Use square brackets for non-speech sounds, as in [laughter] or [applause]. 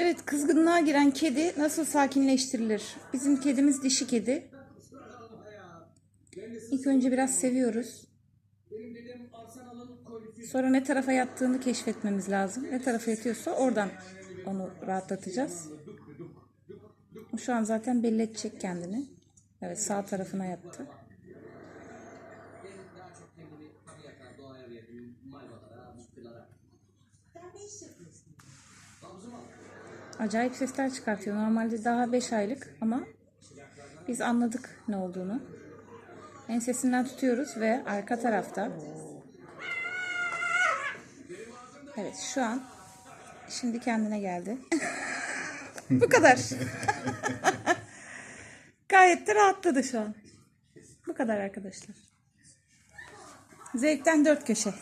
Evet kızgınlığa giren kedi nasıl sakinleştirilir? Bizim kedimiz dişi kedi. İlk önce biraz seviyoruz. Sonra ne tarafa yattığını keşfetmemiz lazım. Ne tarafa yatıyorsa oradan onu rahatlatacağız. Şu an zaten belli edecek kendini. Evet sağ tarafına yattı. Acayip sesler çıkartıyor. Normalde daha 5 aylık ama biz anladık ne olduğunu. Ensesinden tutuyoruz ve arka tarafta Evet şu an şimdi kendine geldi. [laughs] Bu kadar. [laughs] Gayet de rahatladı şu an. Bu kadar arkadaşlar. Zevkten dört köşe. [laughs]